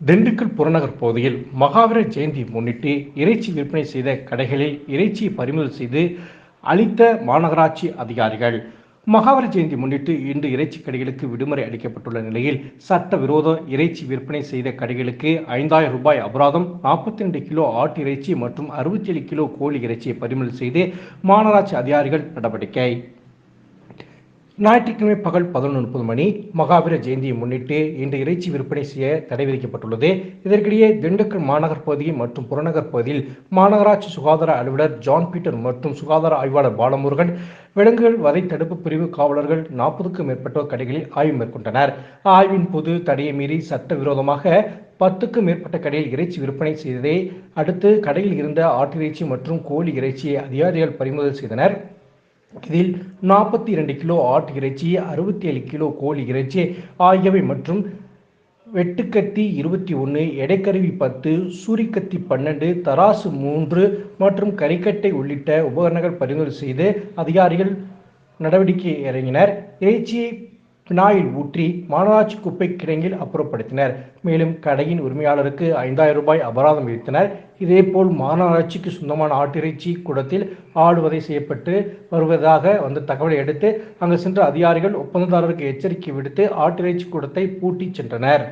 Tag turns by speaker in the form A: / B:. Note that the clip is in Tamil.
A: திண்டுக்கல் புறநகர் பகுதியில் மகாவீர ஜெயந்தி முன்னிட்டு இறைச்சி விற்பனை செய்த கடைகளில் இறைச்சியை பறிமுதல் செய்து அளித்த மாநகராட்சி அதிகாரிகள். மகாவீர ஜெயந்தி முன்னிட்டு இன்று இறைச்சி கடைகளுக்கு விடுமுறை அளிக்கப்பட்டுள்ள நிலையில் சட்டவிரோத இறைச்சி விற்பனை செய்த கடைகளுக்கு ஐந்தாயிரம் ரூபாய் அபராதம் நாற்பத்தி ரெண்டு கிலோ ஆட்டு இறைச்சி மற்றும் அறுபத்தி ஏழு கிலோ கோழி இறைச்சியை பறிமுதல் செய்து மாநகராட்சி அதிகாரிகள் நடவடிக்கை. ஞாயிற்றுக்கிழமை பகல் பதினொன்று முப்பது மணி மகாவீர ஜெயந்தியை முன்னிட்டு இன்று இறைச்சி விற்பனை செய்ய தடை விதிக்கப்பட்டுள்ளது. இதற்கிடையே திண்டுக்கல் மாநகர் பகுதி மற்றும் புறநகர் பகுதியில் மாநகராட்சி சுகாதார அலுவலர் ஜான் பீட்டர் மற்றும் சுகாதார ஆய்வாளர் பாலமுருகன் விலங்குகள் வதை தடுப்பு பிரிவு காவலர்கள் நாற்பதுக்கும் மேற்பட்டோர் கடைகளில் ஆய்வு மேற்கொண்டனர். ஆய்வின் போது தடையை மீறி சட்டவிரோதமாக பத்துக்கும் மேற்பட்ட கடையில் இறைச்சி விற்பனை செய்ததை அடுத்து கடையில் இருந்த ஆட்டிறைச்சி மற்றும் கோழி இறைச்சியை அதிகாரிகள் பறிமுதல் செய்தனர். இதில் நாற்பத்தி இரண்டு கிலோ ஆட்டு இறைச்சி அறுபத்தி ஏழு கிலோ கோழி இறைச்சி ஆகியவை மற்றும் வெட்டுக்கத்தி இருபத்தி ஒன்று எடைக்கருவி பத்து சூரிக்கத்தி பன்னெண்டு தராசு மூன்று மற்றும் கரிக்கட்டை உள்ளிட்ட உபகரணங்கள் பறிமுதல் செய்து அதிகாரிகள் நடவடிக்கை இறங்கினர். இறைச்சியை பினாயில் ஊற்றி மாநகராட்சி குப்பை கிடங்கில் அப்புறப்படுத்தினர். மேலும் கடையின் உரிமையாளருக்கு ஐந்தாயிரம் ரூபாய் அபராதம் விதித்தனர். இதேபோல் மாநகராட்சிக்கு சொந்தமான ஆட்டிறைச்சி கூடத்தில் ஆடுவதை செய்யப்பட்டு வருவதாக வந்த தகவலை அடுத்து அங்கு சென்ற அதிகாரிகள் ஒப்பந்ததாரருக்கு எச்சரிக்கை விடுத்து ஆட்டிறைச்சி கூடத்தை பூட்டிச் சென்றனர்.